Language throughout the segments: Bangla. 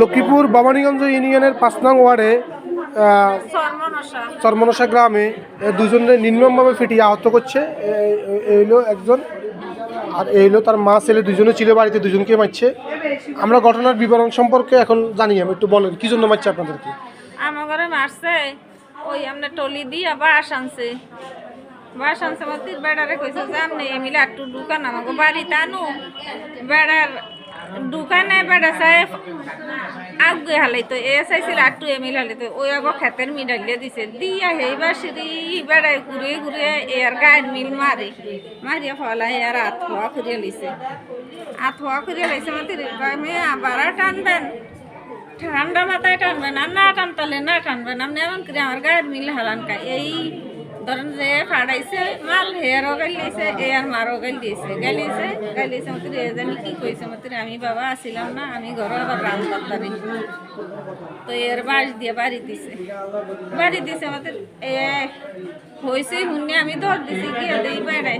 লক্ষ্মীপুর বাবানীগঞ্জ ইউনিয়নের পাঁচ নং ওয়ার্ডে চর্মনসা। গ্রামে দুজনে নির্মমভাবে ফিটিয়ে আহত করছে। এ- এ- এই হলো একজন আর এই হলো তার মা ছেলে দুজনে ছিল বাড়িতে দুজনকে মারছে। আমরা ঘটনার বিবরণ সম্পর্কে এখন জানি আমি একটু বলেন কি জন্য মারছে আপনাদেরকে? আমার ঘরে মারছে ওই আমরা টলি দিয়া বাস আনছে। বাস আনছে আমার তির বেড়ারে কইছে যে আমনে এমিলে একটু দোকান আমাকে বাড়িতে আনু। বেড়ার দোকানে বেড়া চাই আগে হালাইতো, এ চাইছিল একটু এমিল হালাইতো ওই আবার খেতের মিডালিয়ে দিছে, দিয়া সেইবার সিঁড়ি বেড়াই ঘুরে ঘুরে এর গায়ের মিল মারি। মারিয়া ফলা এর আথোয়া করিয়া লিছে আথোয়া করিয়া লাইছে মাতির আমি আবার টানবেন? ঠান্ডা মাথায় টানবেন, আর না টানতালে না টানবেন, আপনি এমন করে আমার গায়ের মিল হালান কা? এই ধরেন যে ফাড়াইছে মাল হেয়ারও গালিয়েছে এ আর মারও গালিয়েছে গালিয়েছে গালিয়েছে মাত্র এ জানি কি কইছে মাত্র আমি বাবা আসিলাম না আমি ঘরে আবার রান করতারি তো এর বাস দিয়ে বাড়ি দিছে। বাড়ি দিছে মাত্র এ হয়েছে শুনে আমি দৌড় দিছি গিয়ে দেই বেড়াই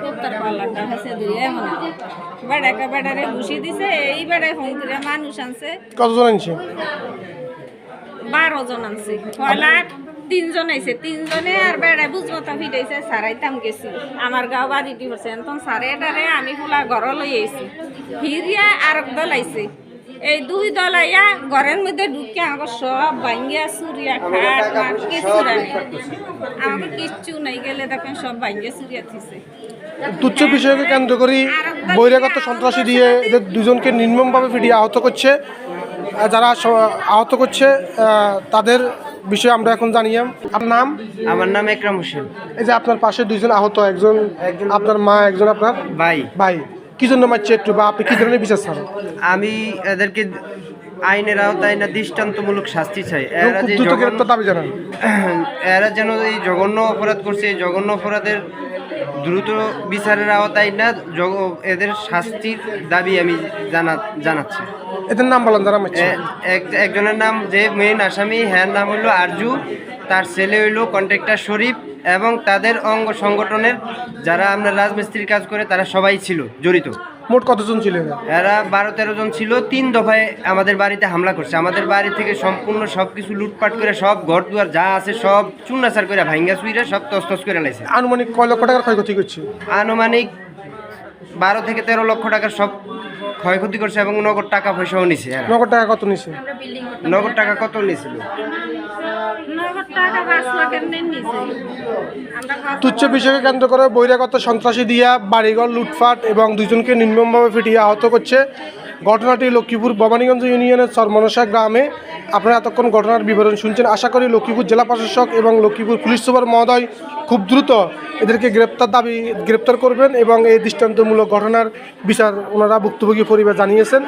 কুত্তার পাল্লাটা হাসে দিয়ে এমন বেড়াকে বেড়ারে ঘুষি দিছে এই বেড়ায় ফোন করে মানুষ আনছে। কতজন আনছে? বারো জন আনছে পয়লা তিনজন আইছে। তিনজনে আর বেড়ায় বুঝমতা ফিটাইছে সারাইতাম গেছি। আমার গাঁও বাড়ি দিবছে তখন সারে এটারে আমি ফুলা ঘর লই আইছি। হিরিয়া আর এক দল আইছে। এই দুই দল আইয়া ঘরের মধ্যে ঢুকে আমাকে সব ভাঙ্গিয়া সুরিয়া খাট মাট কিছু আমাকে কিচ্ছু নাই গেলে দেখেন সব ভাঙ্গিয়া সুরিয়া থিছে তুচ্ছ বিষয়কে কেন্দ্র করে বহিরাগত সন্ত্রাসী দিয়ে এদের দুজনকে নির্মমভাবে ফিটিয়ে আহত করছে। আর যারা আহত করছে তাদের বিষয়ে আমরা এখন জানিয়াম আপনার নাম? আমার নাম একরাম হোসেন। এই যে আপনার পাশে দুইজন আহত একজন আপনার মা একজন আপনার ভাই। ভাই। কি জন্য মারছে একটু বা আপনি কি ধরনের বিচার চান? আমি এদেরকে আইনের আওতায় না দৃষ্টান্তমূলক শাস্তি চাই। এরা যে দাবি জানান। এরা যেন এই জঘন্য অপরাধ করছে এই জঘন্য অপরাধের দ্রুত বিচারের আওতায় না জগ- এদের শাস্তির দাবি আমি জানা জানাচ্ছি। এদের নাম বলেন যারা এক- একজনের নাম যে মেইন আসামি হ্যার নাম হলো আরজু। তার ছেলে হইল কন্ট্রাক্টর শরীফ এবং তাদের অঙ্গ সংগঠনের যারা আমরা রাজমিস্ত্রির কাজ করে তারা সবাই ছিল জড়িত। মোট কতজন ছিল এরা? বারো তেরো জন ছিল। তিন দফায় আমাদের বাড়িতে হামলা করছে। আমাদের বাড়ি থেকে সম্পূর্ণ সব কিছু লুটপাট করে সব ঘর দুয়ার যা আছে সব চুন্নাচার করে ভাঙ্গা চুইরা সব তস্তস করে লাইছে। আনুমানিক কয় লক্ষ টাকার ক্ষয়ক্ষতি করছে? আনুমানিক বারো থেকে তেরো লক্ষ টাকার সব ক্ষয়ক্ষতি করছে এবং নগদ টাকা পয়সাও নিছে নগদ টাকা কত নিছে? নগদ টাকা কত নিয়েছিল তুচ্ছ বিষয়কে কেন্দ্র করে বহিরাগত সন্ত্রাসী দিয়া বাড়িঘর লুটপাট এবং দুজনকে নির্মমভাবে ফিটিয়ে আহত করছে ঘটনাটি লক্ষ্মীপুর ভবানীগঞ্জ ইউনিয়নের চরমনসা গ্রামে। আপনারা এতক্ষণ ঘটনার বিবরণ শুনছেন। আশা করি লক্ষ্মীপুর জেলা প্রশাসক এবং লক্ষ্মীপুর পুলিশ সুপার মহোদয় খুব দ্রুত এদেরকে গ্রেপ্তার দাবি, গ্রেপ্তার করবেন এবং এই দৃষ্টান্তমূলক ঘটনার বিচার ওনারা ভুক্তভোগী পরিবার জানিয়েছেন।